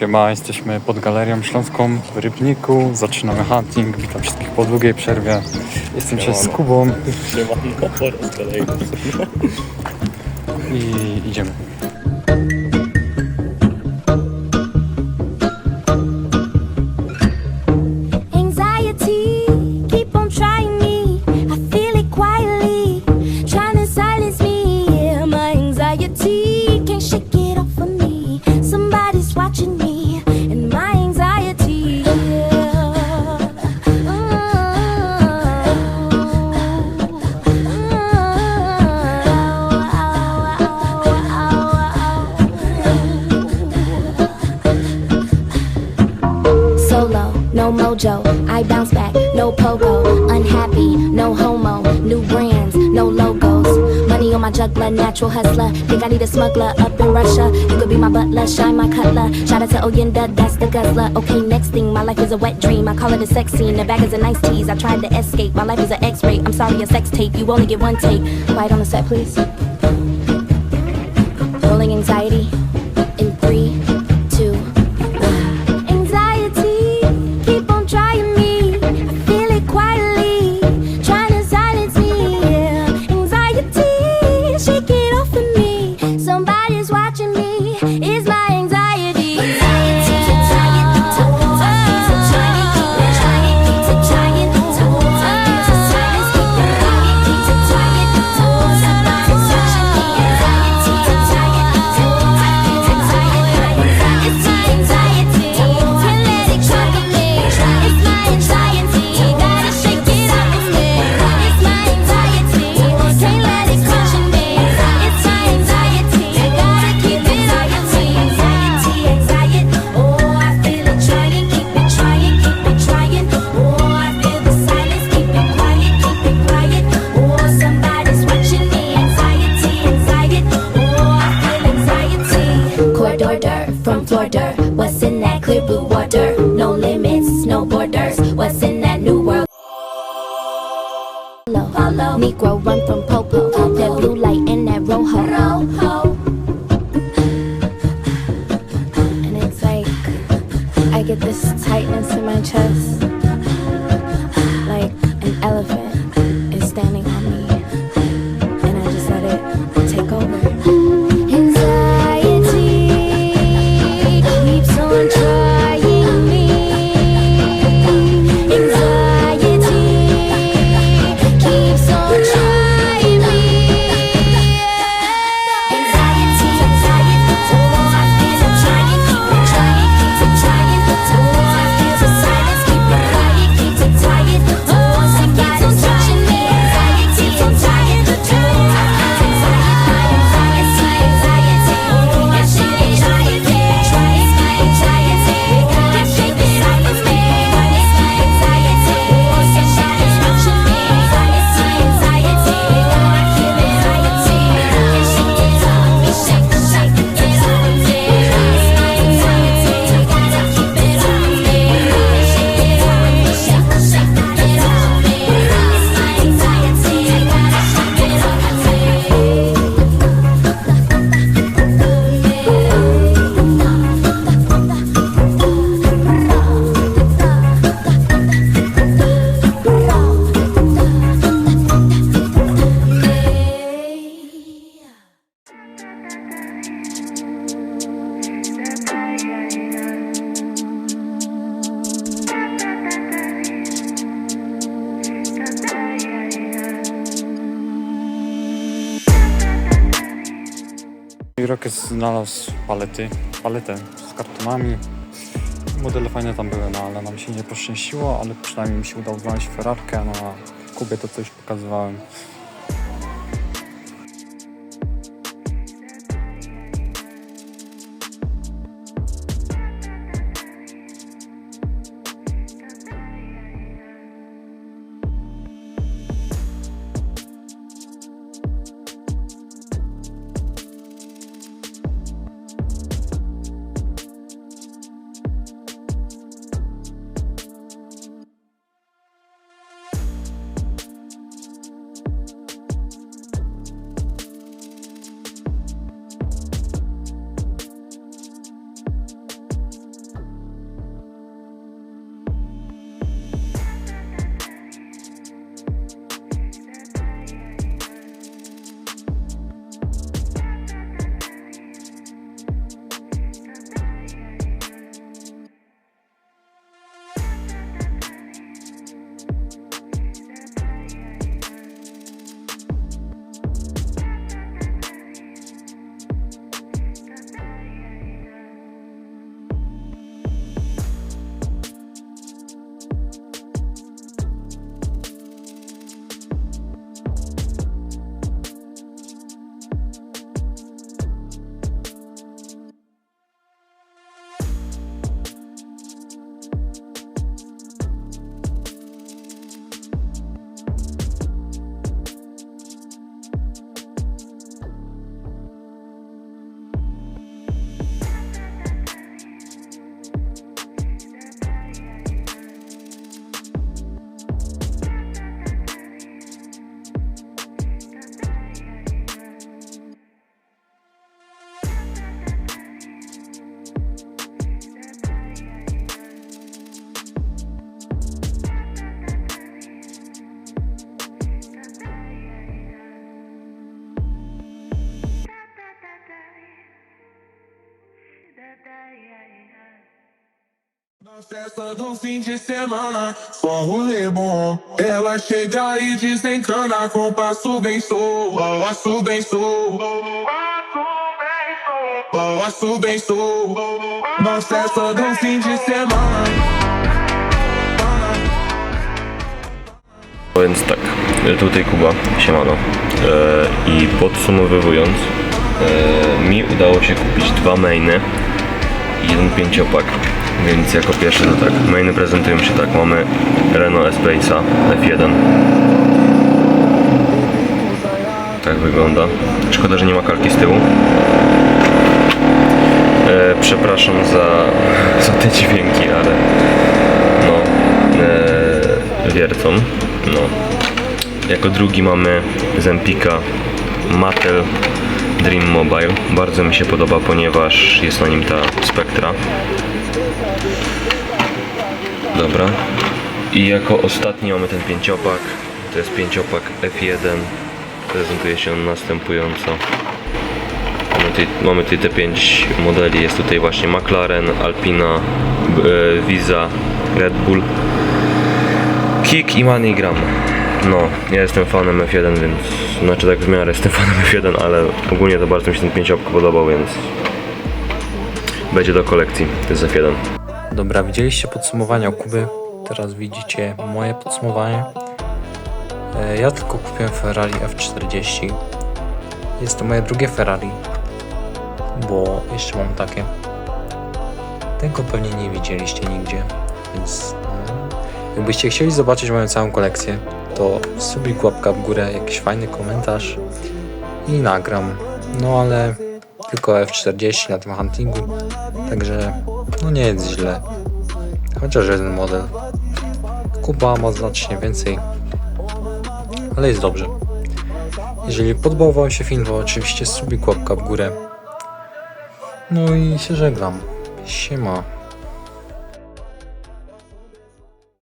Siema, jesteśmy pod Galerią Śląską w Rybniku. Zaczynamy hunting. Witam wszystkich po długiej przerwie. Jestem dzisiaj z Kubą Siemano, po raz kolejny. i idziemy. I bounce back, no pogo. Unhappy, no homo. New brands, no logos. Money on my juggler, natural hustler. Think I need a smuggler up in Russia. You could be my butler, shine my cutler. Shout out to Oyenda, that's the guzzler. Okay, next thing, my life is a wet dream. I call it a sex scene. The bag is a nice tease. I tried to escape. My life is an X-ray. I'm sorry, a sex tape. You only get one take. Quiet on the set, please. Rolling anxiety in three, Order from Florida. What's in that clear blue water? No limits, no borders. What's in that new world? Follow. Negro run from Popo. That blue light and that rojo. rojo. And it's like I get this tightness Rocket znalazł palety, paletę z kartonami. Modele fajne tam były, no ale nam się nie poszczęściło, ale przynajmniej mi się udało znaleźć Ferrarkę, no a Kubie to coś pokazywałem. Festa do fim de semana, só rolê bom. Ela chega e desencana com passo bem sou, passo bem sou. Passo bem na festa do fim de semana. Więc tak, tutaj Kuba, siemano. E, I podsumowując, e, mi udało się kupić dwa mainy i jeden pięciopak. Więc jako pierwszy to tak, mainy prezentują się tak, mamy Renault Espace'a F1. Tak wygląda. Szkoda, że nie ma kalki z tyłu. E, przepraszam za, za te dźwięki, ale no, e, wiercą. No. Jako drugi mamy z Empika Mattel Dream Mobile. Bardzo mi się podoba, ponieważ jest na nim ta Spectra. Dobra. I jako ostatni mamy ten pięciopak. To jest pięciopak F1. Prezentuje się on następująco. Mamy tutaj, mamy tutaj te pięć modeli. Jest tutaj właśnie McLaren, Alpina, e, Visa, Red Bull, Kik i MoneyGram. No, ja jestem fanem F1, więc znaczy tak w miarę jestem fanem F1, ale ogólnie to bardzo mi się ten pięciopak podobał, więc będzie do kolekcji. To jest F1. Dobra, widzieliście podsumowanie Kuby, teraz widzicie moje podsumowanie. E, Ja tylko kupiłem Ferrari F40. Jest to moje drugie Ferrari, bo jeszcze mam takie. Tego pewnie nie widzieliście nigdzie, więc mm, jakbyście chcieli zobaczyć moją całą kolekcję, to subik, łapka w górę, jakiś fajny komentarz i nagram. No ale tylko F40 na tym huntingu, także no nie jest źle. Chociaż jeden model. Kuba ma znacznie więcej, ale jest dobrze. Jeżeli podobał Wam się film, to oczywiście subik, łapka w górę. No i się żegnam. Siema.